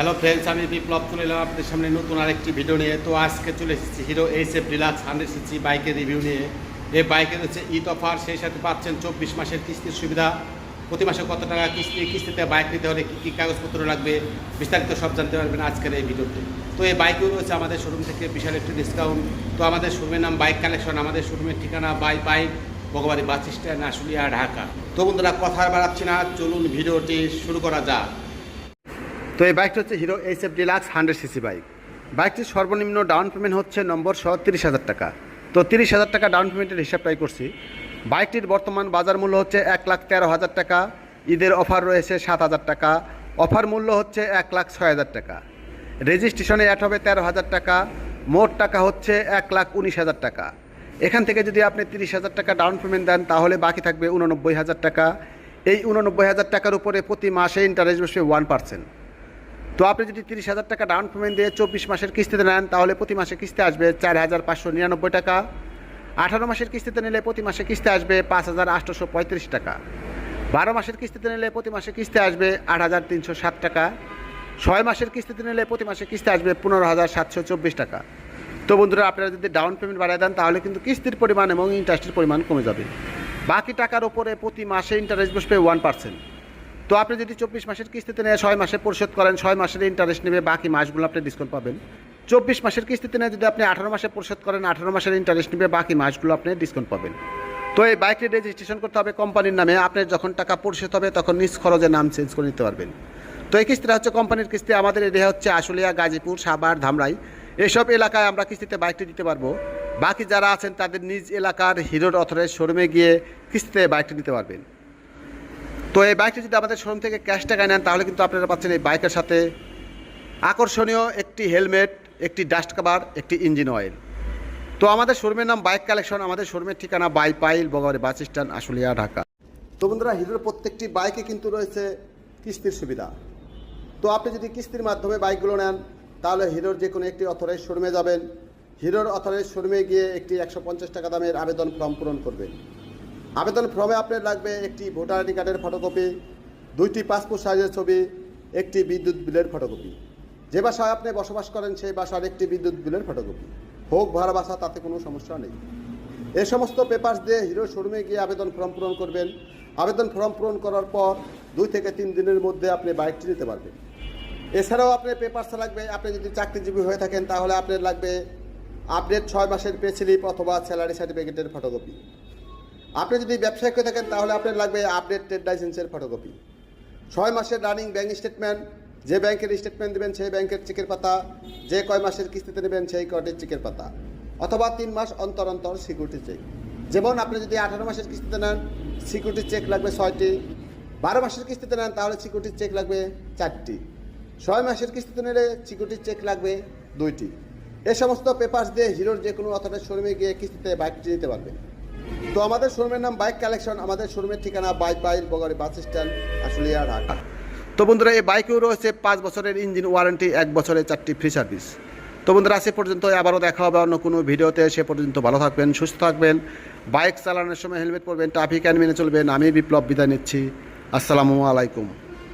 Hello friends আমি বিপ্লব চলে এলাম আপনাদের সামনে নতুন আরেকটি ভিডিও নিয়ে। তো আজকে চলে এসেছি Hero H F Deluxe hundred CC বাইকের রিভিউ নিয়ে। এই বাইকের হচ্ছে ঈদ অফার, সেই সাথে পাচ্ছেন চব্বিশ মাসের কিস্তির সুবিধা। প্রতি মাসে কত টাকা কিস্তি, কিস্তিতে বাইক নিতে হলে কী কী কাগজপত্র লাগবে, বিস্তারিত সব জানতে পারবেন আজকের এই ভিডিওতে তো। এই বাইকগুলো রয়েছে আমাদের শোরুম থেকে বিশাল একটি ডিসকাউন্ট তো আমাদের শোরুমের নাম বাইক কালেকশন আমাদের শোরুমের ঠিকানা বাই বাইক ভগবানী বাস স্ট্যান্ড, আশুলিয়া, ঢাকা। তো বন্ধুরা, কথা বাড়াচ্ছি না, চলুন ভিডিওটি শুরু করা যাক। তো এই বাইকটা হচ্ছে Hero H F Deluxe hundred CC bike. বাইকটির সর্বনিম্ন ডাউন পেমেন্ট হচ্ছে নম্বর সহ তিরিশ হাজার টাকা। তো তিরিশ হাজার টাকা ডাউন পেমেন্টের হিসাবটাই করছি। বাইকটির বর্তমান বাজার মূল্য হচ্ছে এক লাখ তেরো হাজার টাকা, ঈদের অফার রয়েছে সাত হাজার টাকা, অফার মূল্য হচ্ছে এক লাখ ছয় হাজার টাকা। রেজিস্ট্রেশনে অ্যাড হবে তেরো হাজার টাকা, মোট টাকা হচ্ছে এক লাখ উনিশ হাজার টাকা। এখান থেকে যদি আপনি তিরিশ হাজার টাকা ডাউন পেমেন্ট দেন, তাহলে বাকি থাকবে উননব্বই হাজার টাকা। এই উননব্বই হাজার টাকার উপরে প্রতি মাসে ইন্টারেস্ট বসবে ওয়ান পার্সেন্ট তো আপনি যদি তিরিশ হাজার টাকা ডাউন পেমেন্ট দিয়ে চব্বিশ মাসের কিস্তিতে নেন, তাহলে প্রতি মাসে কিস্তি আসবে চার হাজার পাঁচশো নিরানব্বই টাকা। আঠারো মাসের কিস্তিতে নিলে প্রতি মাসে কিস্তি আসবে পাঁচ হাজার আটশোশো পঁয়ত্রিশ টাকা। বারো মাসের কিস্তিতে নিলে প্রতি মাসে কিস্তি আসবে আট হাজার তিনশো সাত টাকা। ছয় মাসের কিস্তিতে নিলে প্রতি মাসে কিস্তি আসবে পনেরো হাজার সাতশো চব্বিশ টাকা। তো বন্ধুরা, আপনারা যদি ডাউন পেমেন্ট বাড়ায় দেন, তাহলে কিন্তু কিস্তির পরিমাণ এবং ইন্টারেস্টের পরিমাণ কমে যাবে। বাকি টাকার ওপরে প্রতি মাসে ইন্টারেস্ট বসবে ওয়ান পার্সেন্ট তো আপনি যদি চব্বিশ মাসের কিস্তিতে নিয়ে ছয় মাসে পরিশোধ করেন, ছয় মাসের ইন্টারেস্ট নেবে, বাকি মাসগুলো আপনি ডিসকাউন্ট পাবেন। চব্বিশ মাসের কিস্তিতে নিয়ে যদি আপনি আঠারো মাসে পরিশোধ করেন, আঠারো মাসের ইন্টারেস্ট নেবে, বাকি মাসগুলো আপনি ডিসকাউন্ট পাবেন। তো এই বাইকটি রেজিস্ট্রেশন করতে হবে কোম্পানির নামে, আপনার যখন টাকা পরিশোধ হবে, তখন নিজ খরচে নাম চেঞ্জ করে নিতে পারবেন। তো এই কিস্তিটা হচ্ছে কোম্পানির কিস্তি, আমাদের এরিয়া হচ্ছে আশুলিয়া, গাজীপুর, সাভার, ধামরাই। এসব এলাকায় আমরা কিস্তিতে বাইকটি দিতে পারব। বাকি যারা আছেন, তাদের নিজ এলাকার হিরোর অথরের শোরুমে গিয়ে কিস্তিতে বাইকটি নিতে পারবেন। তো এই বাইকটি যদি আমাদের শোরুম থেকে ক্যাশ টাকায় নেন, তাহলে কিন্তু আপনারা পাচ্ছেন এই বাইকের সাথে আকর্ষণীয় একটি হেলমেট একটি ডাস্ট কাভার একটি ইঞ্জিন অয়েল তো আমাদের শোরুমের নাম বাইক কালেকশন আমাদের শোরুমের ঠিকানা Baipail Bagabari bus stand, Ashulia, Dhaka. তো বন্ধুরা, হিরোর প্রত্যেকটি বাইকে কিন্তু রয়েছে কিস্তির সুবিধা। তো আপনি যদি কিস্তির মাধ্যমে বাইকগুলো নেন, তাহলে হিরোর যে কোনো একটি অথরাইজ শোরুমে যাবেন। হিরোর অথরাইজ শোরুমে গিয়ে একটি একশো পঞ্চাশ টাকা দামের আবেদন ফর্ম পূরণ করবেন। আবেদন ফর্মে আপনার লাগবে একটি ভোটার আইডি কার্ডের ফটোকপি দুইটি পাসপোর্ট সাইজের ছবি, একটি বিদ্যুৎ বিলের ফটোকপি যে বাসায় আপনি বসবাস করেন, সেই বাসার একটি বিদ্যুৎ বিলের ফটোকপি হোক ভাড়া বাসা, তাতে কোনো সমস্যা নেই। এ সমস্ত পেপার্স দিয়ে হিরো শোরুমে গিয়ে আবেদন ফর্ম পূরণ করবেন। আবেদন ফর্ম পূরণ করার পর দুই থেকে তিন দিনের মধ্যে আপনি বাইকটি নিতে পারবেন। এছাড়াও আপনার পেপারস লাগবে, আপনি যদি চাকরিজীবী হয়ে থাকেন, তাহলে আপনার লাগবে আপডেট ছয় মাসের পে স্লিপ অথবা স্যালারি সার্টিফিকেটের ফটোকপি আপনি যদি ব্যবসায়িক হয়ে থাকেন, তাহলে আপনার লাগবে আপডেট ট্রেড লাইসেন্সের ফটোকপি ছয় মাসের রানিং ব্যাংক স্টেটমেন্ট যে ব্যাংকের স্টেটমেন্ট দেবেন, সেই ব্যাংকের চেকের পাতা, যে কয় মাসের কিস্তিতে নেবেন সেই কয়টির চেকের পাতা, অথবা তিন মাস অন্তর অন্তর সিকিউরিটি চেক যেমন আপনি যদি আঠারো মাসের কিস্তিতে নেন সিকিউরিটি চেক লাগবে ছয়টি। বারো মাসের কিস্তিতে নেন, তাহলে সিকিউরিটি চেক লাগবে চারটি। ছয় মাসের কিস্তিতে নিলে সিকিউরিটি চেক লাগবে দুইটি। এ সমস্ত পেপার্স দিয়ে হিরোর যে কোনো অথবা শোরুমে গিয়ে কিস্তিতে বাইকটি নিতে পারবে। তো আমাদের শোরুমের নাম বাইক কালেকশন, আমাদের শোরুমের ঠিকানা বাইক বাইল বগারি বাস স্ট্যান্ড আসলে ঢাকা। তো বন্ধুরা, এই বাইকেও রয়েছে পাঁচ বছরের ইঞ্জিন ওয়ারেন্টি, এক বছরের চারটি ফ্রি সার্ভিস তো বন্ধুরা সে পর্যন্ত আবারও দেখা হবে অন্য কোনো ভিডিওতে। সে পর্যন্ত ভালো থাকবেন, সুস্থ থাকবেন। বাইক চালানোর সময় হেলমেট পরবেন ট্রাফিক আইন মেনে চলবেন। আমি বিপ্লব, বিদায় নিচ্ছি। আসসালামু আলাইকুম।